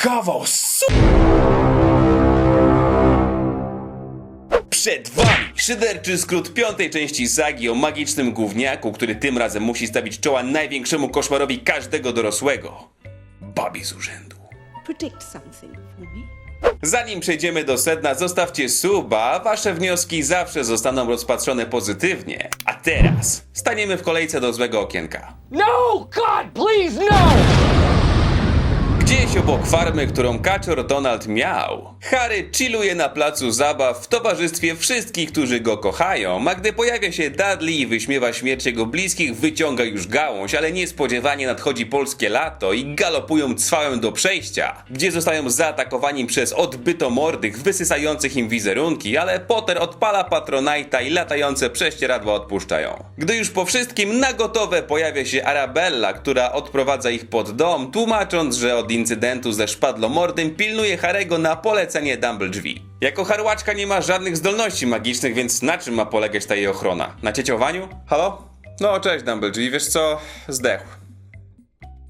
kawał su... Przed wami szyderczy skrót piątej części sagi o magicznym gówniaku, który tym razem musi stawić czoła największemu koszmarowi każdego dorosłego. Babi z urzędu. Predict something for me. Zanim przejdziemy do sedna, zostawcie suba, wasze wnioski zawsze zostaną rozpatrzone pozytywnie. A teraz staniemy w kolejce do złego okienka. No! God, please, no! Gdzieś obok farmy, którą kaczor Donald miał, Harry chilluje na placu zabaw w towarzystwie wszystkich, którzy go kochają, a gdy pojawia się Dudley i wyśmiewa śmierć jego bliskich, wyciąga już gałąź, ale niespodziewanie nadchodzi polskie lato i galopują cwałem do przejścia, gdzie zostają zaatakowani przez odbytomordych wysysających im wizerunki, ale Potter odpala Patronite'a i latające prześcieradła odpuszczają. Gdy już po wszystkim na gotowe pojawia się Arabella, która odprowadza ich pod dom, tłumacząc, że od incydentu ze szpadlomordym pilnuje Harego na polecenie Dumbledrzwi. Jako harłaczka nie ma żadnych zdolności magicznych, więc na czym ma polegać ta jej ochrona? Na cieciowaniu? Halo? No, cześć Dumbledrzwi, wiesz co? Zdechł.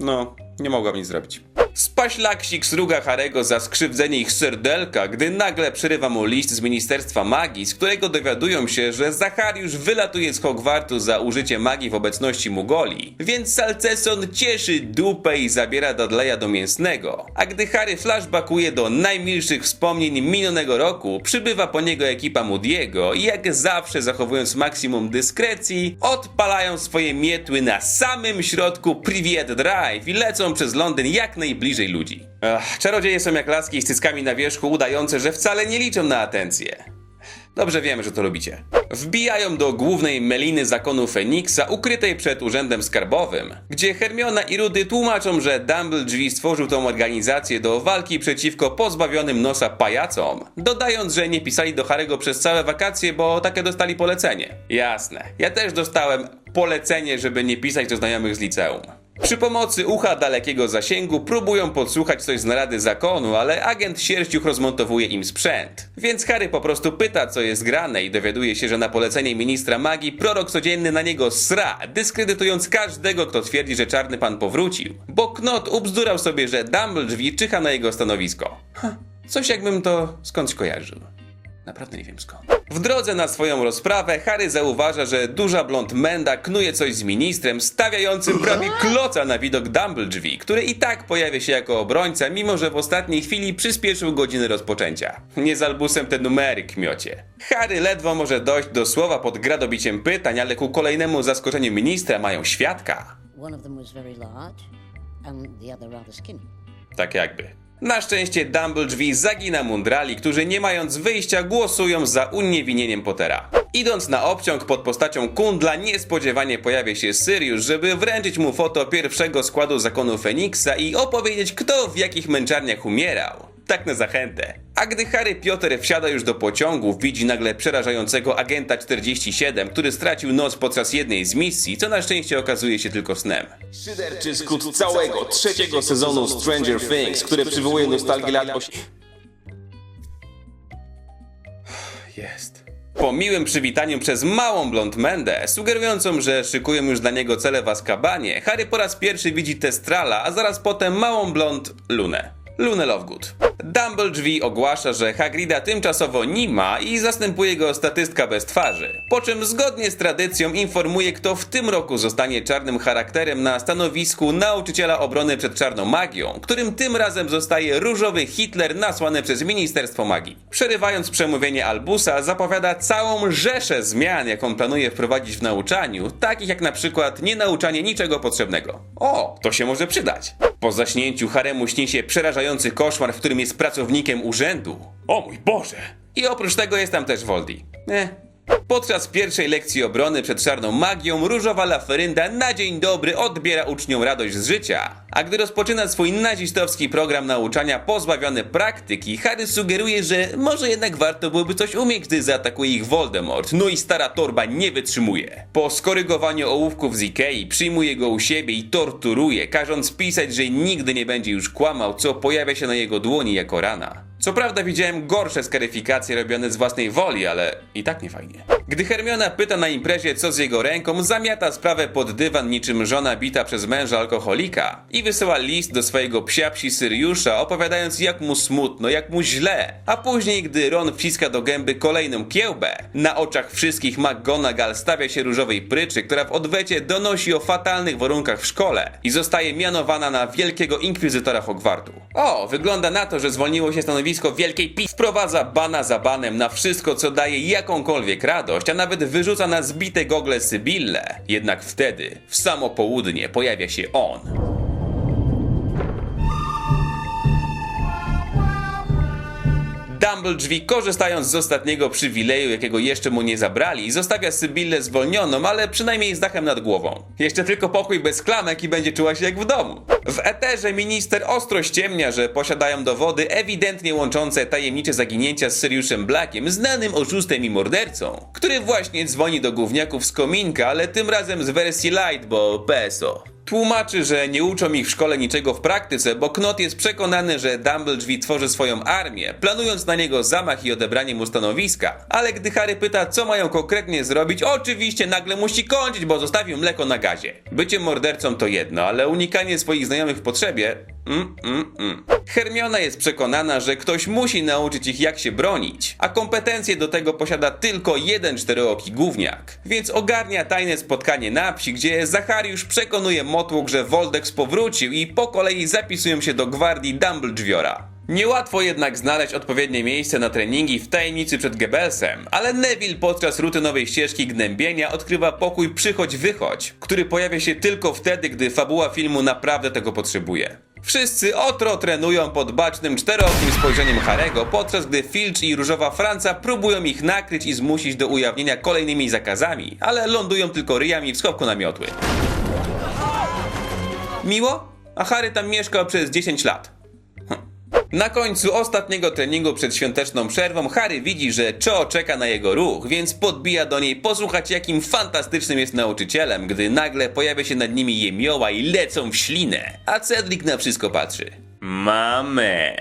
No, nie mogłam nic zrobić. Spaślaksik sruga Harego za skrzywdzenie ich serdelka, gdy nagle przerywa mu list z Ministerstwa Magii, z którego dowiadują się, że Zachariusz wylatuje z Hogwartu za użycie magii w obecności Mugoli, więc Salceson cieszy dupę i zabiera Dudleya do mięsnego. A gdy Harry flashbackuje do najmilszych wspomnień minionego roku, przybywa po niego ekipa Moody'ego i jak zawsze zachowując maksimum dyskrecji, odpalają swoje mietły na samym środku Privet Drive i lecą przez Londyn jak najbliżej ludzi. Ach, czarodzieje są jak laski z cyckami na wierzchu, udające, że wcale nie liczą na atencję. Dobrze wiemy, że to lubicie. Wbijają do głównej meliny zakonu Feniksa, ukrytej przed urzędem skarbowym, gdzie Hermiona i Rudy tłumaczą, że Dumbledore stworzył tą organizację do walki przeciwko pozbawionym nosa pajacom, dodając, że nie pisali do Harego przez całe wakacje, bo takie dostali polecenie. Jasne, ja też dostałem polecenie, żeby nie pisać do znajomych z liceum. Przy pomocy ucha dalekiego zasięgu próbują podsłuchać coś z narady zakonu, ale agent sierściuch rozmontowuje im sprzęt. Więc Harry po prostu pyta, co jest grane i dowiaduje się, że na polecenie ministra magii prorok codzienny na niego sra, dyskredytując każdego, kto twierdzi, że czarny pan powrócił. Bo Knot ubzdurał sobie, że Dumbledore czyha na jego stanowisko. Ha, coś jakbym to skądś kojarzył. Naprawdę nie wiem skąd. W drodze na swoją rozprawę Harry zauważa, że duża blond menda knuje coś z ministrem, stawiającym prawie kloca na widok Dumbledore, który i tak pojawia się jako obrońca, mimo że w ostatniej chwili przyspieszył godziny rozpoczęcia. Nie z albusem te numery, kmiocie. Harry ledwo może dojść do słowa pod gradobiciem pytań, ale ku kolejnemu zaskoczeniu ministra mają świadka. Tak jakby. Na szczęście Dumbledore zagina mundrali, którzy nie mając wyjścia głosują za uniewinnieniem Pottera. Idąc na obciąg pod postacią kundla, niespodziewanie pojawia się Sirius, żeby wręczyć mu foto pierwszego składu zakonu Feniksa i opowiedzieć, kto w jakich męczarniach umierał. Tak na zachętę. A gdy Harry Potter wsiada już do pociągu, widzi nagle przerażającego agenta 47, który stracił noc podczas jednej z misji, co na szczęście okazuje się tylko snem. Szyderczy skrót całego trzeciego sezonu Stranger Things, który przywołuje nostalgię lat 80. Jest. Po miłym przywitaniu przez małą blond Mendę, sugerującą, że szykują już dla niego cele w Azkabanie, Harry po raz pierwszy widzi Testrala, a zaraz potem małą blond Lunę. Lunę Lovegood. Dumbledore ogłasza, że Hagrida tymczasowo nie ma i zastępuje go statystka bez twarzy. Po czym zgodnie z tradycją informuje, kto w tym roku zostanie czarnym charakterem na stanowisku nauczyciela obrony przed czarną magią, którym tym razem zostaje różowy Hitler nasłany przez Ministerstwo Magii. Przerywając przemówienie Albusa, zapowiada całą rzeszę zmian, jaką planuje wprowadzić w nauczaniu, takich jak na przykład nienauczanie niczego potrzebnego. O, to się może przydać. Po zaśnięciu Haremu śni się przerażający koszmar, w którym jest pracownikiem urzędu. O mój Boże! I oprócz tego jest tam też Voldy. Eh. Podczas pierwszej lekcji obrony przed czarną magią, różowa laferynda na dzień dobry odbiera uczniom radość z życia. A gdy rozpoczyna swój nazistowski program nauczania pozbawiony praktyki, Harry sugeruje, że może jednak warto byłoby coś umieć, gdy zaatakuje ich Voldemort. No i stara torba nie wytrzymuje. Po skorygowaniu ołówków z Ikei przyjmuje go u siebie i torturuje, każąc pisać, że nigdy nie będzie już kłamał, co pojawia się na jego dłoni jako rana. Co prawda widziałem gorsze skaryfikacje robione z własnej woli, ale i tak nie fajnie. Gdy Hermiona pyta na imprezie co z jego ręką, zamiata sprawę pod dywan niczym żona bita przez męża alkoholika i wysyła list do swojego psiapsi Syriusza opowiadając jak mu smutno, jak mu źle. A później gdy Ron wciska do gęby kolejną kiełbę, na oczach wszystkich McGonagall stawia się różowej pryczy, która w odwecie donosi o fatalnych warunkach w szkole i zostaje mianowana na wielkiego inkwizytora Hogwartu. O, wygląda na to, że zwolniło się stanowisko wielkiej pi... Wprowadza bana za banem na wszystko, co daje jakąkolwiek radość, a nawet wyrzuca na zbite gogle Sybille. Jednak wtedy, w samo południe, pojawia się on. Dumbledore, korzystając z ostatniego przywileju, jakiego jeszcze mu nie zabrali, zostawia Sybillę zwolnioną, ale przynajmniej z dachem nad głową. Jeszcze tylko pokój bez klamek i będzie czuła się jak w domu. W eterze minister ostro ściemnia, że posiadają dowody ewidentnie łączące tajemnicze zaginięcia z Siriusem Blackiem, znanym oszustem i mordercą, który właśnie dzwoni do gówniaków z kominka, ale tym razem z wersji light, bo PSO. Tłumaczy, że nie uczą ich w szkole niczego w praktyce, bo Knot jest przekonany, że Dumbledore tworzy swoją armię, planując na niego zamach i odebranie mu stanowiska. Ale gdy Harry pyta, co mają konkretnie zrobić, oczywiście nagle musi kończyć, bo zostawił mleko na gazie. Bycie mordercą to jedno, ale unikanie swoich znajomych w potrzebie... Mm, mm, mm. Hermiona jest przekonana, że ktoś musi nauczyć ich jak się bronić, a kompetencje do tego posiada tylko jeden czterooki gówniak. Więc ogarnia tajne spotkanie na wsi, gdzie Zachariusz przekonuje Że Woldex powrócił i po kolei zapisują się do gwardii Dumbledora. Niełatwo jednak znaleźć odpowiednie miejsce na treningi w tajemnicy przed Goebbelsem, ale Neville podczas rutynowej ścieżki gnębienia odkrywa pokój przychodź-wychodź, który pojawia się tylko wtedy, gdy fabuła filmu naprawdę tego potrzebuje. Wszyscy otro trenują pod bacznym czterookim spojrzeniem Harego, podczas gdy Filch i Różowa Franca próbują ich nakryć i zmusić do ujawnienia kolejnymi zakazami, ale lądują tylko ryjami w schowku na miotły. Miło? A Harry tam mieszkał przez 10 lat. Na końcu ostatniego treningu przed świąteczną przerwą Harry widzi, że Cho czeka na jego ruch, więc podbija do niej posłuchać jakim fantastycznym jest nauczycielem, gdy nagle pojawia się nad nimi jemioła i lecą w ślinę, a Cedric na wszystko patrzy. Mamen.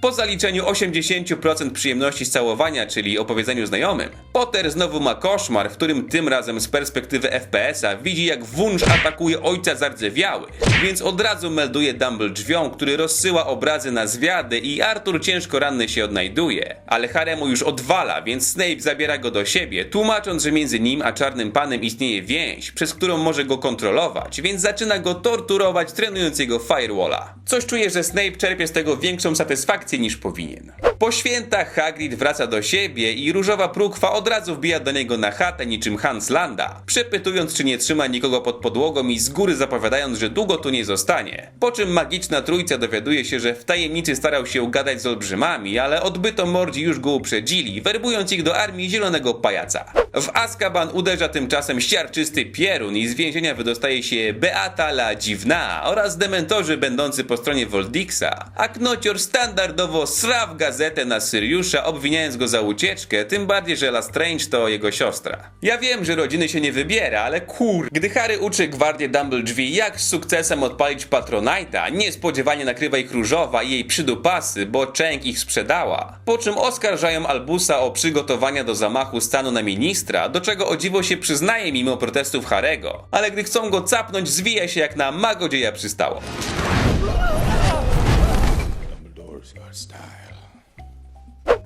Po zaliczeniu 80% przyjemności z całowania, czyli opowiedzeniu znajomym, Potter znowu ma koszmar, w którym tym razem z perspektywy FPS-a widzi jak wunsz atakuje ojca zardzewiałych, więc od razu melduje Dumbledore, który rozsyła obrazy na zwiady i Arthur ciężko ranny się odnajduje, ale Haremu już odwala, więc Snape zabiera go do siebie, tłumacząc, że między nim a Czarnym Panem istnieje więź, przez którą może go kontrolować, więc zaczyna go torturować trenując jego Firewalla. Coś czuje, że Snape czerpie z tego większą satysfakcję niż powinien. Po świętach Hagrid wraca do siebie i różowa prókwa od razu wbija do niego na chatę niczym Hans Landa, przepytując czy nie trzyma nikogo pod podłogą i z góry zapowiadając, że długo tu nie zostanie. Po czym magiczna trójca dowiaduje się, że w tajemnicy starał się gadać z olbrzymami, ale odbyto mordzi już go uprzedzili, werbując ich do armii zielonego pajaca. W Azkaban uderza tymczasem siarczysty Pierun i z więzienia wydostaje się Beata la Dziwna oraz dementorzy będący po stronie Voldixa, a Knocior standardowo sra w gazetę na Syriusza, obwiniając go za ucieczkę, tym bardziej, że Lestrange to jego siostra. Ja wiem, że rodziny się nie wybiera, ale kur... Gdy Harry uczy gwardię Dumbledore jak z sukcesem odpalić Patronite'a, niespodziewanie nakrywa ich różowa i jej przydupasy, bo Cheng ich sprzedała. Po czym oskarżają Albusa o przygotowania do zamachu stanu na ministra, do czego o dziwo się przyznaje mimo protestów Harego. Ale gdy chcą go capnąć, zwija się jak na magodzieja przystało.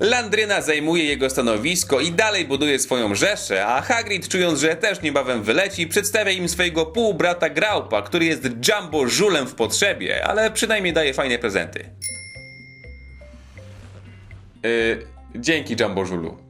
Landryna zajmuje jego stanowisko i dalej buduje swoją rzeszę, a Hagrid czując, że też niebawem wyleci, przedstawia im swojego półbrata Graupa, który jest jumbo żulem w potrzebie, ale przynajmniej daje fajne prezenty. Yy, dzięki Jumbo Żulu.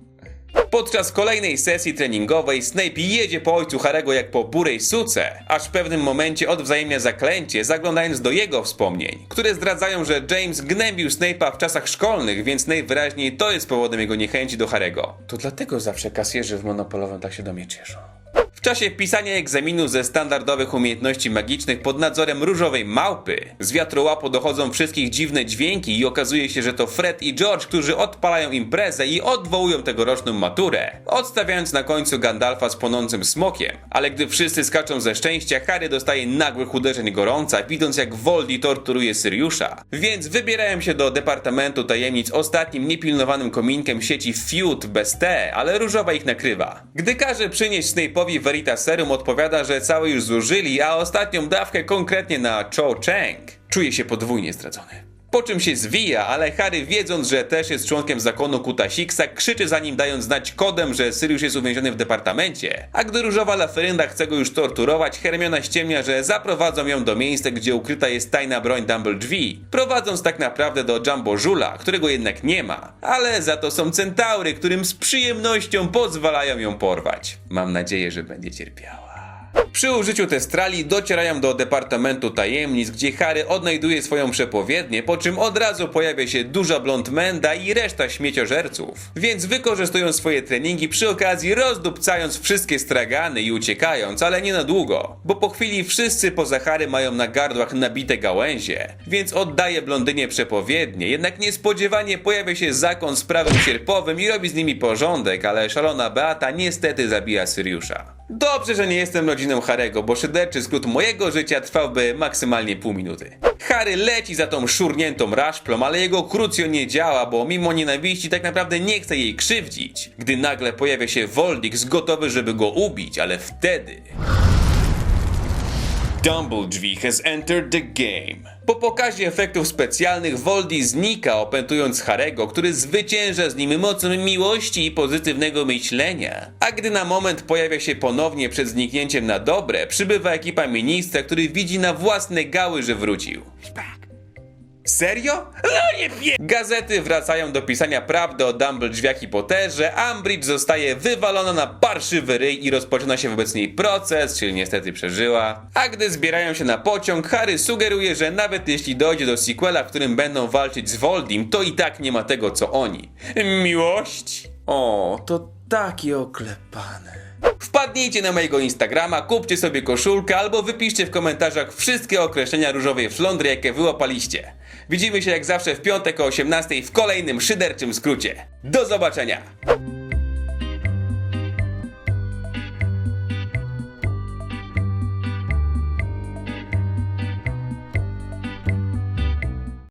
Podczas kolejnej sesji treningowej Snape jedzie po ojcu Harego jak po burej suce, aż w pewnym momencie odwzajemnia zaklęcie, zaglądając do jego wspomnień, które zdradzają, że James gnębił Snape'a w czasach szkolnych, więc najwyraźniej to jest powodem jego niechęci do Harego. To dlatego zawsze kasjerzy w monopolowym tak się do mnie cieszą. W czasie pisania egzaminu ze standardowych umiejętności magicznych pod nadzorem różowej małpy z wiatrołapu dochodzą wszystkich dziwne dźwięki i okazuje się, że to Fred i George, którzy odpalają imprezę i odwołują tegoroczną maturę, odstawiając na końcu Gandalfa z płonącym smokiem. Ale gdy wszyscy skaczą ze szczęścia, Harry dostaje nagłych uderzeń gorąca, widząc jak Voldy torturuje Syriusza. Więc wybierają się do Departamentu Tajemnic ostatnim niepilnowanym kominkiem sieci Feud bez T, ale różowa ich nakrywa. Gdy każe przynieść Snape'owi Veritaserum, odpowiada, że całe już zużyli, a ostatnią dawkę konkretnie na Cho Chang. Czuje się podwójnie zdradzony. Po czym się zwija, ale Harry wiedząc, że też jest członkiem zakonu Kutasiksa, krzyczy za nim dając znać kodem, że Sirius jest uwięziony w departamencie. A gdy różowa laferynda chce go już torturować, Hermiona ściemnia, że zaprowadzą ją do miejsca, gdzie ukryta jest tajna broń Dumble Drzwi, prowadząc tak naprawdę do Jumbo Żula, którego jednak nie ma. Ale za to są centaury, którym z przyjemnością pozwalają ją porwać. Mam nadzieję, że będzie cierpiała. Przy użyciu testrali docierają do Departamentu Tajemnic, gdzie Harry odnajduje swoją przepowiednię, po czym od razu pojawia się duża blond menda i reszta śmieciożerców. Więc wykorzystują swoje treningi przy okazji rozdupcając wszystkie stragany i uciekając, ale nie na długo, bo po chwili wszyscy poza Harry mają na gardłach nabite gałęzie, więc oddaje blondynie przepowiednie, jednak niespodziewanie pojawia się zakon z prawem sierpowym i robi z nimi porządek, ale szalona Beata niestety zabija Syriusza. Dobrze, że nie jestem rodziną Harego, bo szyderczy skrót mojego życia trwałby maksymalnie pół minuty. Harry leci za tą szurniętą raszplą, ale jego krucjo nie działa, bo mimo nienawiści tak naprawdę nie chce jej krzywdzić. Gdy nagle pojawia się Voldix gotowy, żeby go ubić, ale wtedy... Dumble has entered the game. Po pokazie efektów specjalnych Voldy znika, opętując Harego, który zwycięża z nim mocą miłości i pozytywnego myślenia. A gdy na moment pojawia się ponownie przed zniknięciem na dobre, przybywa ekipa ministra, który widzi na własne gały, że wrócił. Serio? No nie pie... Gazety wracają do pisania prawdy o Dumbledrzwiach i Potterze, Umbridge zostaje wywalona na parszywy ryj i rozpoczyna się wobec niej proces, czyli niestety przeżyła. A gdy zbierają się na pociąg, Harry sugeruje, że nawet jeśli dojdzie do sequela, w którym będą walczyć z Voldim, to i tak nie ma tego co oni. Miłość? O, to takie oklepane. Wpadnijcie na mojego Instagrama, kupcie sobie koszulkę albo wypiszcie w komentarzach wszystkie określenia różowej flądry, jakie wyłapaliście. Widzimy się jak zawsze w piątek o 18 w kolejnym szyderczym skrócie. Do zobaczenia!